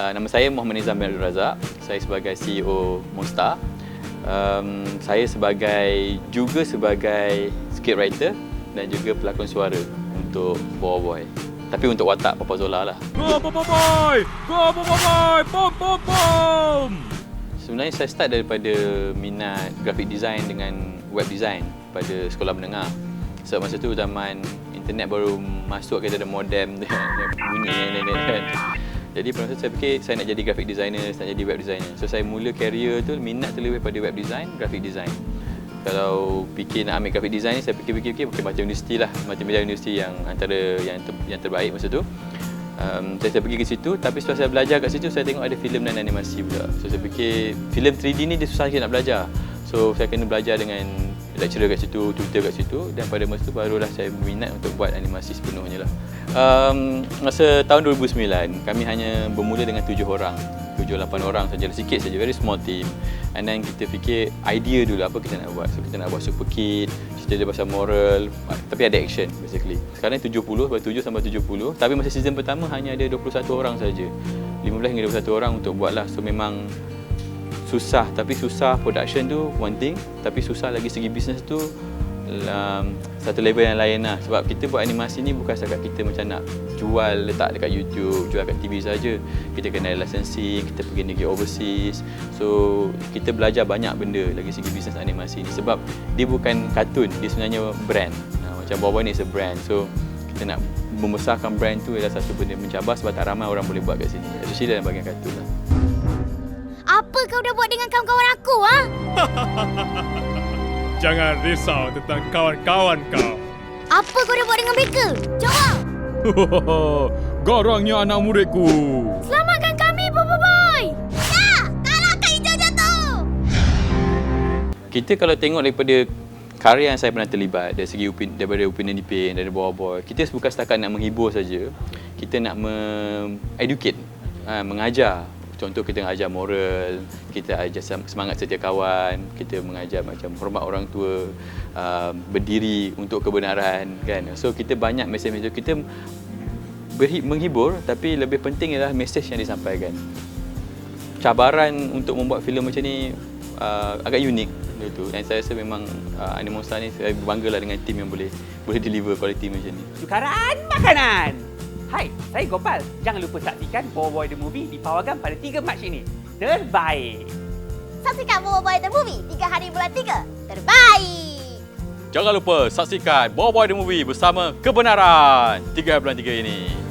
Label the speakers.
Speaker 1: Uh, nama saya Muhammad Nizam bin Abdul Razak. Saya sebagai CEO Monstar. Um, saya sebagai juga sebagai scriptwriter dan juga pelakon suara untuk Boy Boy. Tapi untuk watak Papa Zola lah.
Speaker 2: Go Papa Boy! Go Papa Boy! Pom pom pom!
Speaker 1: Sebenarnya saya start daripada minat graphic design dengan web design pada sekolah menengah. So masa tu zaman internet baru masuk kita ada modem dia bunyi ni ni kan. Jadi pada masa saya fikir saya nak jadi graphic designer, saya nak jadi web designer. So saya mula career tu minat tu lebih pada web design, graphic design. Kalau fikir nak ambil graphic design ni saya fikir-fikir okay, macam universiti lah, macam media universiti yang antara yang ter, yang terbaik masa tu. Um, saya, saya pergi ke situ tapi setelah saya belajar kat situ saya tengok ada filem dan animasi pula. So saya fikir filem 3D ni dia susah sikit nak belajar. So saya kena belajar dengan lecturer kat situ, tutor kat situ dan pada masa tu barulah saya minat untuk buat animasi sepenuhnya lah. Um, masa tahun 2009 kami hanya bermula dengan tujuh orang. tujuh lapan orang saja, sikit saja, very small team. And then kita fikir idea dulu apa kita nak buat. So kita nak buat super kid, cerita dia pasal moral, tapi ada action basically. Sekarang 70, sampai 7 sampai 70. Tapi masa season pertama hanya ada 21 orang saja. 15 hingga 21 orang untuk buat lah. So memang susah. Tapi susah production tu one thing. Tapi susah lagi segi bisnes tu um, satu level yang lain lah. Sebab kita buat animasi ni bukan setakat kita macam nak jual letak dekat YouTube jual kat TV saja. Kita kena licensing kita pergi negeri overseas. So kita belajar banyak benda lagi segi bisnes animasi ni. Sebab dia bukan kartun dia sebenarnya brand. Uh, macam Bobo ni is a brand. So kita nak membesarkan brand tu adalah satu benda mencabar sebab tak ramai orang boleh buat kat sini. Especially dalam bahagian kartun lah.
Speaker 3: Kau dah buat dengan kawan-kawan aku, ha?
Speaker 2: Jangan risau tentang kawan-kawan kau.
Speaker 3: Apa kau dah buat dengan mereka? Jawab!
Speaker 2: Garangnya anak muridku.
Speaker 3: Selamatkan kami, Bobo Boy! Ya! Kalahkan hijau jatuh!
Speaker 1: Kita kalau tengok daripada karya yang saya pernah terlibat dari segi upin, daripada Upin dan Dipin, dari bawah-bawah, kita bukan setakat nak menghibur saja, kita nak me-educate, ha, mengajar. Contoh kita mengajar moral, kita ajar semangat setia kawan, kita mengajar macam hormat orang tua, uh, berdiri untuk kebenaran kan. So kita banyak mesej-mesej kita berhi- menghibur tapi lebih penting ialah mesej yang disampaikan. Cabaran untuk membuat filem macam ni uh, agak unik itu. Dan saya rasa memang uh, Animonsta ni saya banggalah dengan tim yang boleh boleh deliver kualiti macam ni.
Speaker 4: Tukaran makanan. Hai, saya Gopal. Jangan lupa saksikan Boy Boy The Movie di Pawagam pada 3 Mac ini. Terbaik.
Speaker 3: Saksikan Boy The Movie 3 hari bulan 3. Terbaik!
Speaker 1: Jangan lupa saksikan Boy Boy The Movie bersama kebenaran 3 bulan 3 ini.